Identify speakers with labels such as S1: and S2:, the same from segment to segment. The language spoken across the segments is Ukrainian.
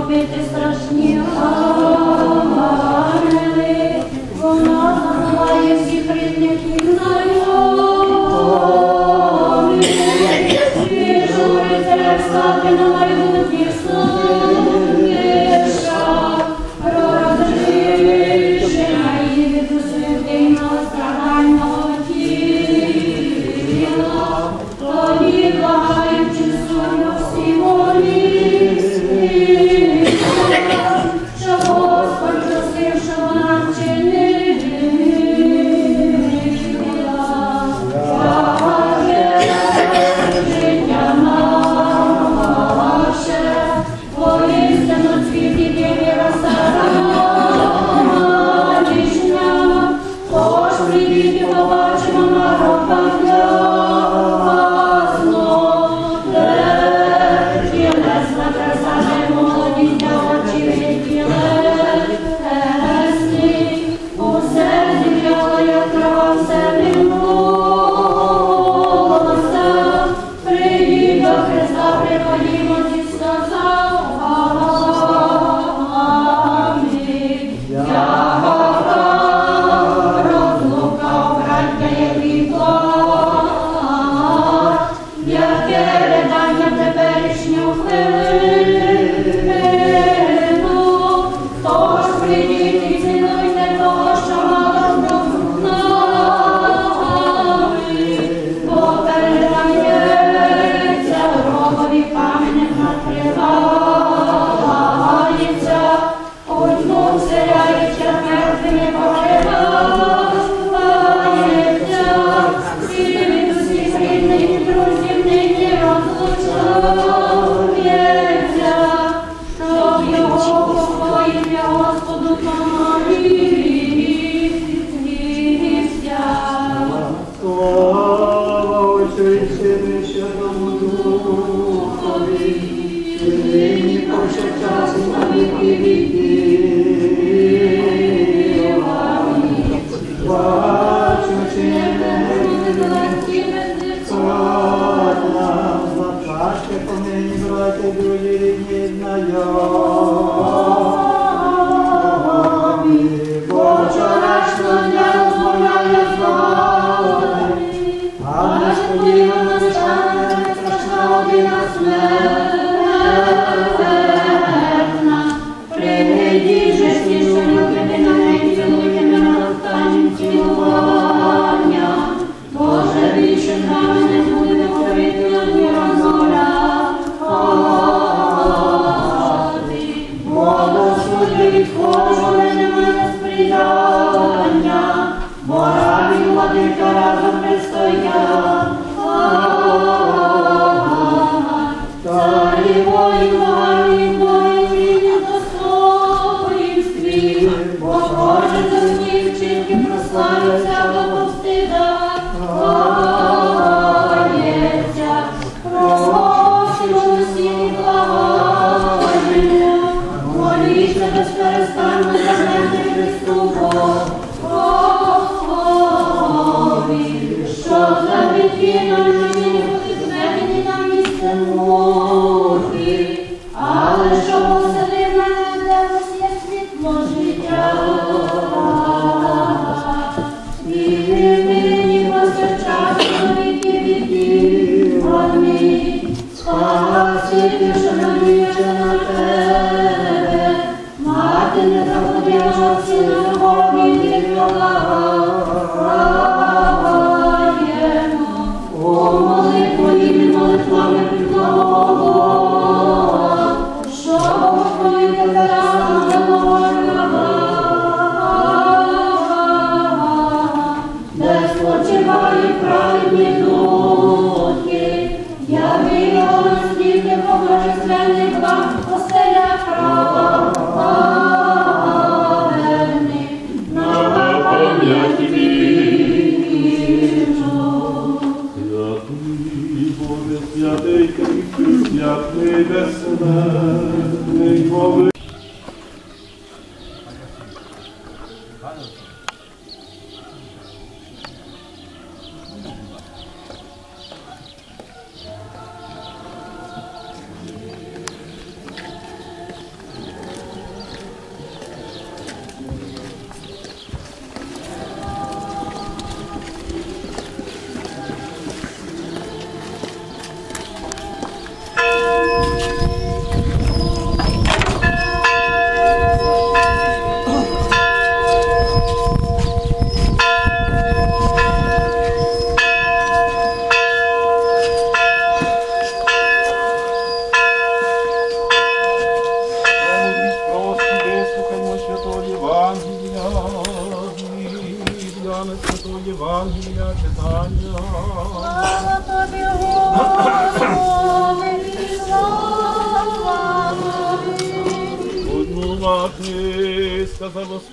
S1: робити страшні вона знає всіх рідних і знайомих, треба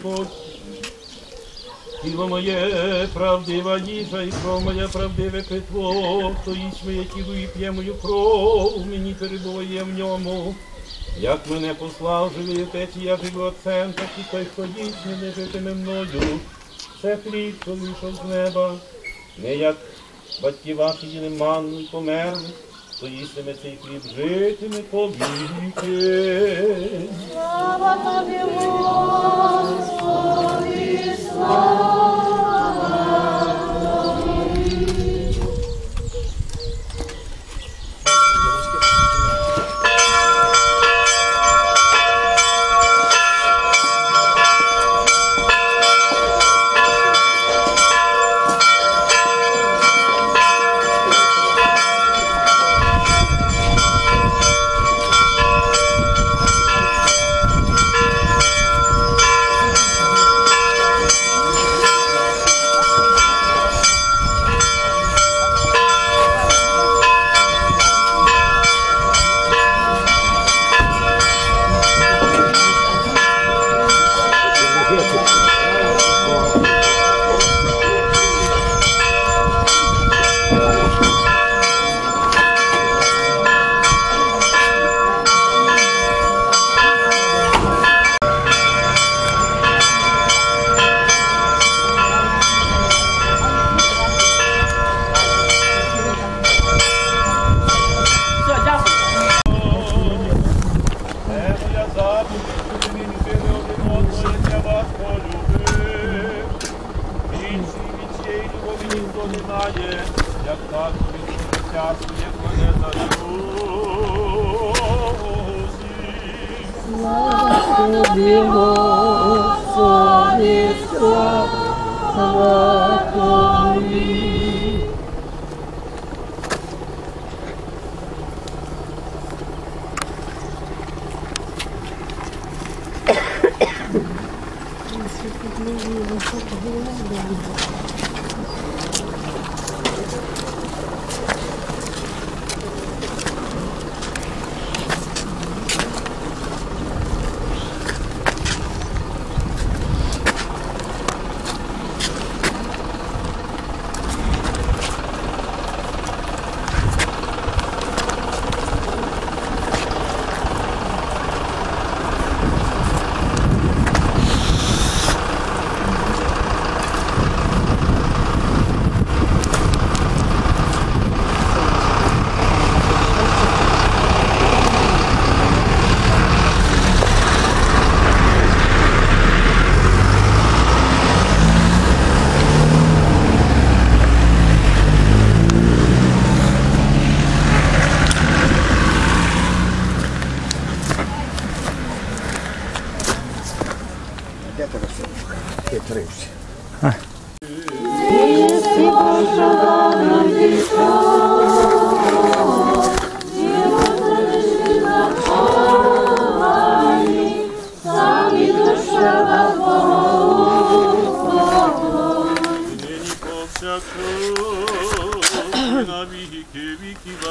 S1: Господь,
S2: тіло моє правдива їжа і кров моя правдиве питво, хто їсть моє тіло і п'є мою кров, мені перебуває в ньому. Як мене послав живий отець, і я живу отцем, так і той, хто їсть мене житиме мною. Це хліб, що вийшов з неба, не як батьки ваші їли манну померли, хто їстиме цей хліб, житиме повіки.
S1: Слава тобі, Господи, слава
S2: Нині повсякчас, віки віків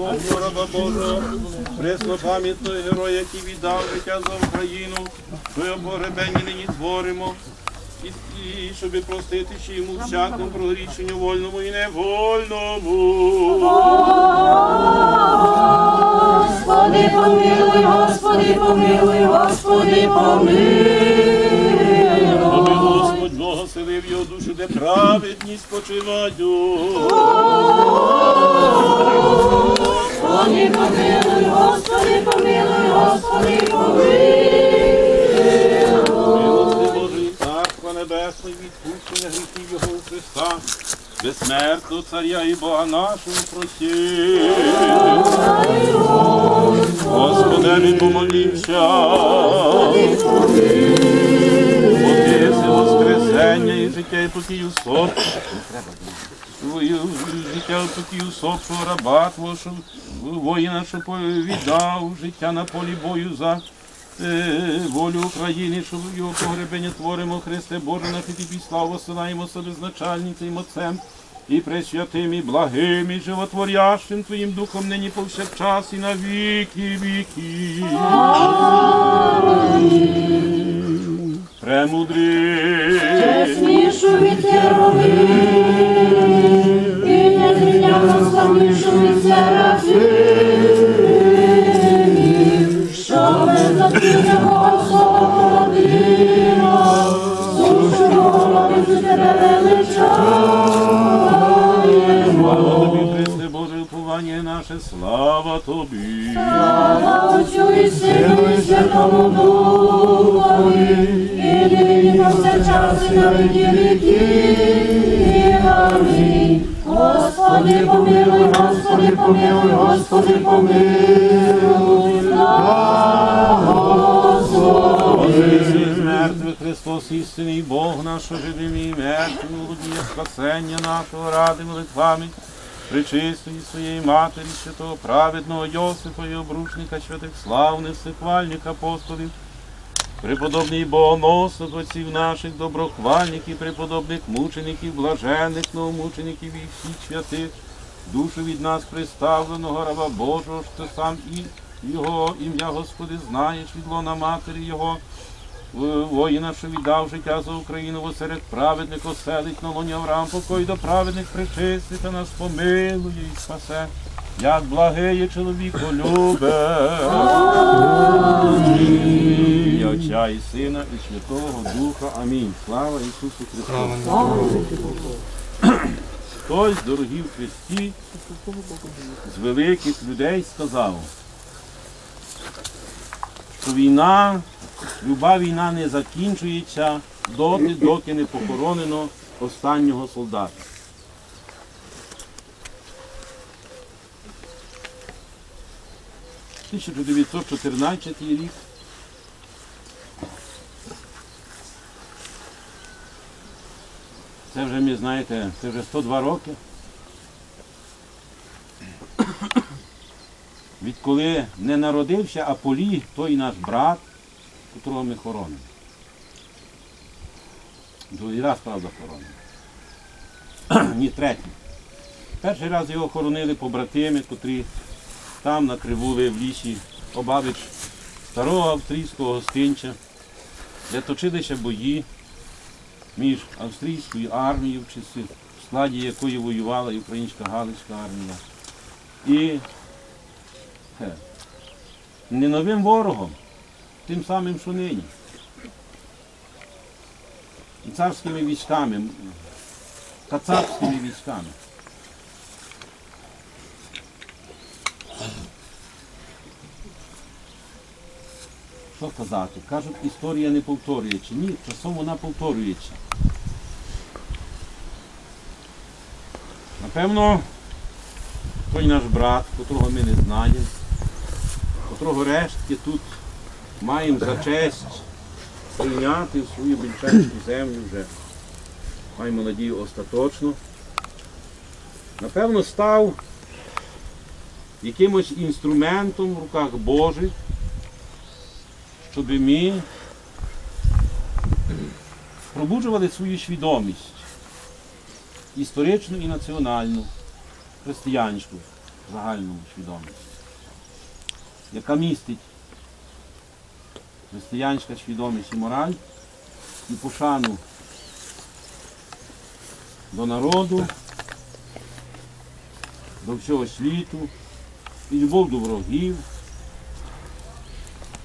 S2: Богу, раба Божого, преснопам'ятного героя, який віддав життя за Україну, що його погребені нині творимо. І, і щоб простити ще йому всякому прогрішенню вольному і невольному.
S1: Господи, помилуй, Господи, помилуй, Господи, помилуй.
S2: Аби його душу, де праведність спочивають.
S1: Господи, помилуй, Господи, помилуй, Господи, помилуй.
S2: Милости Божої Царства Небесної, відпущення гріхів Його у Христа, безсмертного Царя і Бога нашого просив. Господи, помолімся. Воскресення і життя і покію соп. Твою життя і покію сопшого раба Твого, воїна, що віддав життя на полі бою за е, волю України, що його погребення творимо, Христе Боже, на тобі славу осилаємо себе значальницем, Отцем і пресвятим, і благим, і животворящим Твоїм Духом нині повсякчас і на віки віки. Премудрий.
S1: Чеснішу від Єровим, і незрівняно славнішу від Серафимів, що бездотинного Господина, сушу молодицю тебе величаємо.
S2: Слава тобі, Боже, уповання наше, слава тобі.
S1: Слава Отцю і Сину і Святому Духові, нині повсякчас і на віки віків. Амінь. Господи, помилуй, Господи, помилуй, Господи, помилуй.
S2: Воскресний Христос, істинний Бог наш, що живим і мертвим, володіє спасення нашого ради молитвами, причистої своєї матері, святого праведного Йосифа і обручника святих славних всехвальних апостолів, преподобний богоносок отців наших доброхвальників, преподобних мучеників, блажених новомучеників і всіх святих, душу від нас представленого раба Божого, що сам і його ім'я Господи знаєш від лона матері Його, воїна, що віддав життя за Україну, осеред праведних оселить на лоні Авраам, покой до праведних причисти, та нас помилує і спасе, як благеє чоловіко любе. І Отця і Сина, і Святого Духа. Амінь. Слава Ісусу Христу. Хтось, дорогі в Христі, з великих людей сказав, що війна, люба війна не закінчується доти, доки не похоронено останнього солдата. – 1914 рік. Це вже, ми знаєте, це вже 102 роки. Відколи не народився Аполій, той наш брат, котрого ми хоронимо. Другий раз, правда, хоронимо. Ні, третій. Перший раз його хоронили побратими, котрі там накривули в лісі обабіч старого австрійського гостинча, де точилися бої між австрійською армією, в часи, в складі якої воювала і українська Галицька армія. І Хе. не новим ворогом, тим самим, що нині. І царськими військами, кацапськими військами. Що казати? Кажуть, історія не повторюється. Ні, часом вона повторюється. Напевно, той наш брат, котрого ми не знаємо, котрого рештки тут маємо за честь прийняти в свою більшанську землю вже, маємо надію остаточно. Напевно, став якимось інструментом в руках Божих, щоб ми пробуджували свою свідомість історичну і національну, християнську, загальну свідомість, яка містить християнська свідомість і мораль і пошану до народу, до всього світу, і любов до ворогів,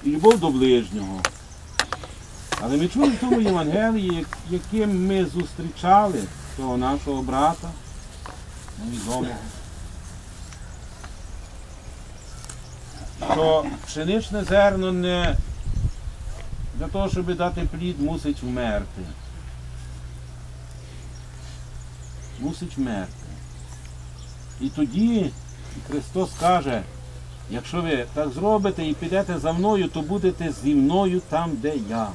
S2: і любов до ближнього. Але ми чуємо в тому Євангелії, яким ми зустрічали цього нашого брата, невідомого, що пшеничне зерно не для того, щоб дати плід, мусить вмерти. Мусить вмерти. І тоді Христос каже, якщо ви так зробите і підете за мною, то будете зі мною там, де я.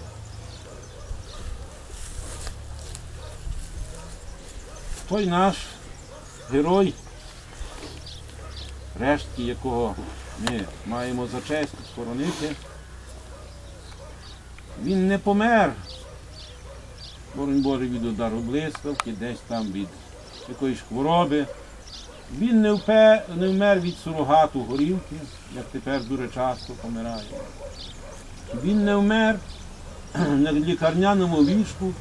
S2: Той наш герой, рештки якого ми маємо за честь схоронити, він не помер, боронь Боже, від удару блискавки, десь там від якоїсь хвороби. Він не, впе, не вмер від сурогату горілки, як тепер дуже часто помирає. Він не вмер на лікарняному ліжку,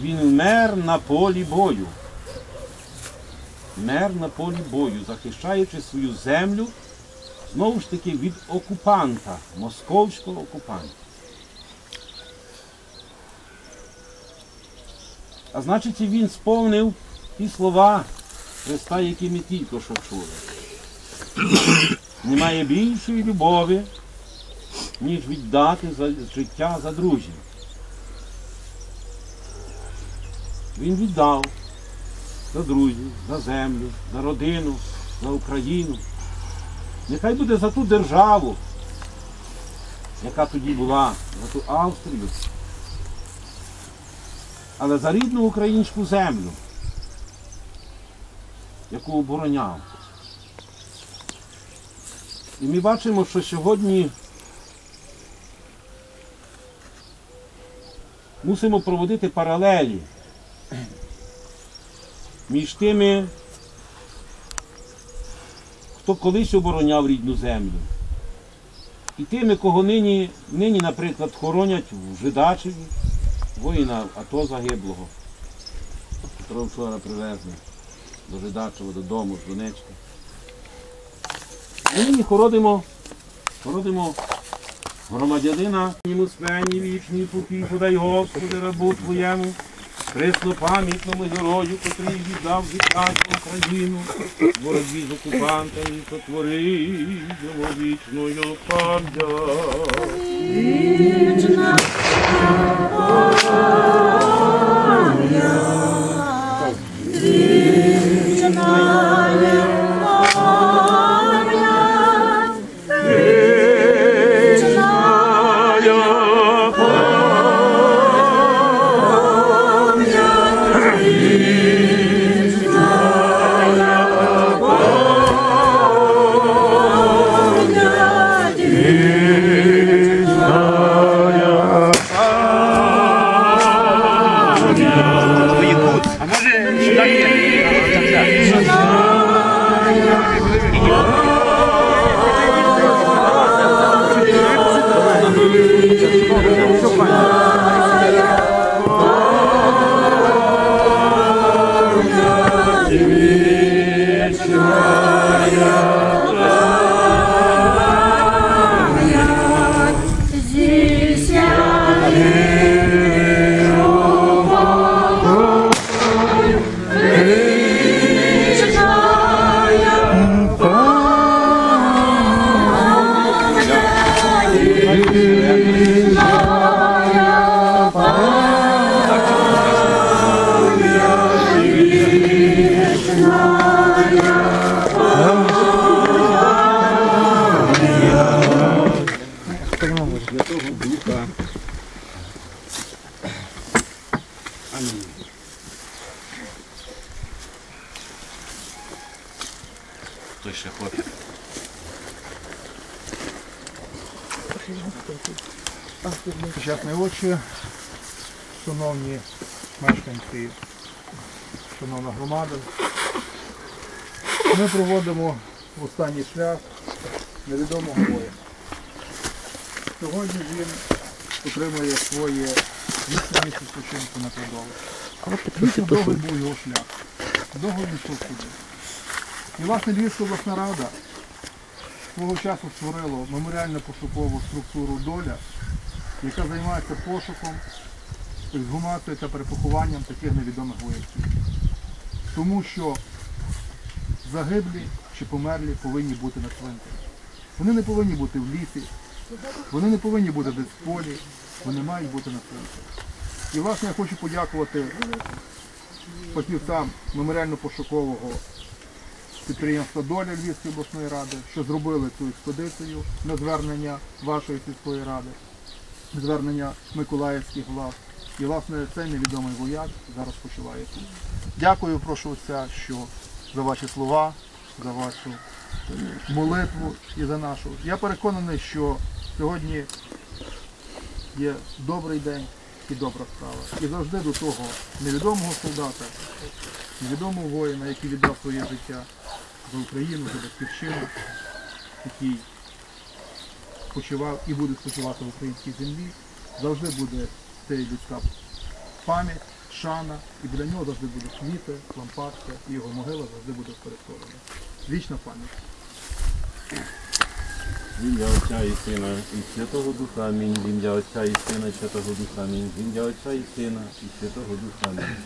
S2: він вмер на полі бою. Мер на полі бою, захищаючи свою землю, знову ж таки від окупанта, московського окупанта. А значить, він сповнив ті слова Христа, які ми тільки що чули. Немає більшої любові, ніж віддати за життя за друзів. Він віддав за друзів, за землю, за родину, за Україну. Нехай буде за ту державу, яка тоді була, за ту Австрію, але за рідну українську землю, яку обороняв. І ми бачимо, що сьогодні мусимо проводити паралелі між тими, хто колись обороняв рідну землю, і тими, кого нині, нині наприклад, хоронять в Жидачеві, воїна АТО загиблого, котрого вчора привезли до Жидачева додому з Донецька. Нині хоронимо, хоронимо громадянина, йому спені вічні пуки, подай Господи, рабу Твоєму, преснопам'ятному герою, котрий віддав за Україну, боротьбі з окупантами, сотворив йому вічною пам'ять. Святого
S3: ми проводимо останній шлях невідомого воїна. Сьогодні він отримує своє вісім місяць спочинку на. Вісім довгий був його шлях. Довго йшов сюди. І власне Львівська обласна рада свого часу створила меморіально пошукову структуру доля, яка займається пошуком, ексгумацією та перепохованням таких невідомих вояків. Тому що загиблі чи померлі повинні бути на цвинтарі. Вони не повинні бути в лісі, вони не повинні бути десь в полі, вони мають бути на цвинтарі. І власне я хочу подякувати фахівцям меморіально-пошукового підприємства Доля Львівської обласної ради, що зробили цю експедицію на звернення вашої сільської ради, звернення миколаївських влад. І власне цей невідомий вояк зараз почуває тут. Дякую, прошу отця, що за ваші слова, за вашу молитву і за нашу. Я переконаний, що сьогодні є добрий день і добра справа. І завжди до того невідомого солдата, невідомого воїна, який віддав своє життя за Україну, за батьківщину, який почував і буде спочивати в українській землі, завжди буде ця людська пам'ять, шана, і біля нього завжди будуть квіти, лампадка, і його могила завжди буде впорядкована. Вічна пам'ять.
S2: В ім'я Отця і Сина, і Святого Духа Амінь. Ім'я Отця і Сина, і Святого Духа Амінь. Ім'я Отця і Сина, і Святого Духа Амінь.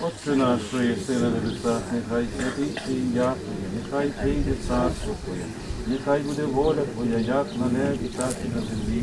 S2: Отче наш, що єси на небесах, нехай святиться ім'я Твоє, нехай прийде царство Твоє, нехай буде воля Твоя, як на небі, так і на землі.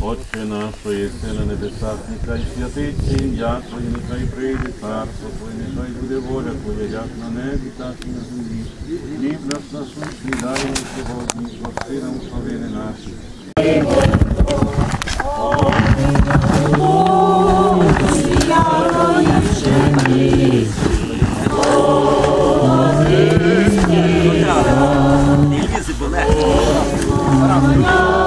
S2: Отче наш, що єси на небесах, нехай святиться ім'я Твоє, нехай прийде царство Твоє, нехай буде воля Твоя, як на небі, так і на землі. Хліб наш насущний дай нам сьогодні, прости нам провини наші.
S1: А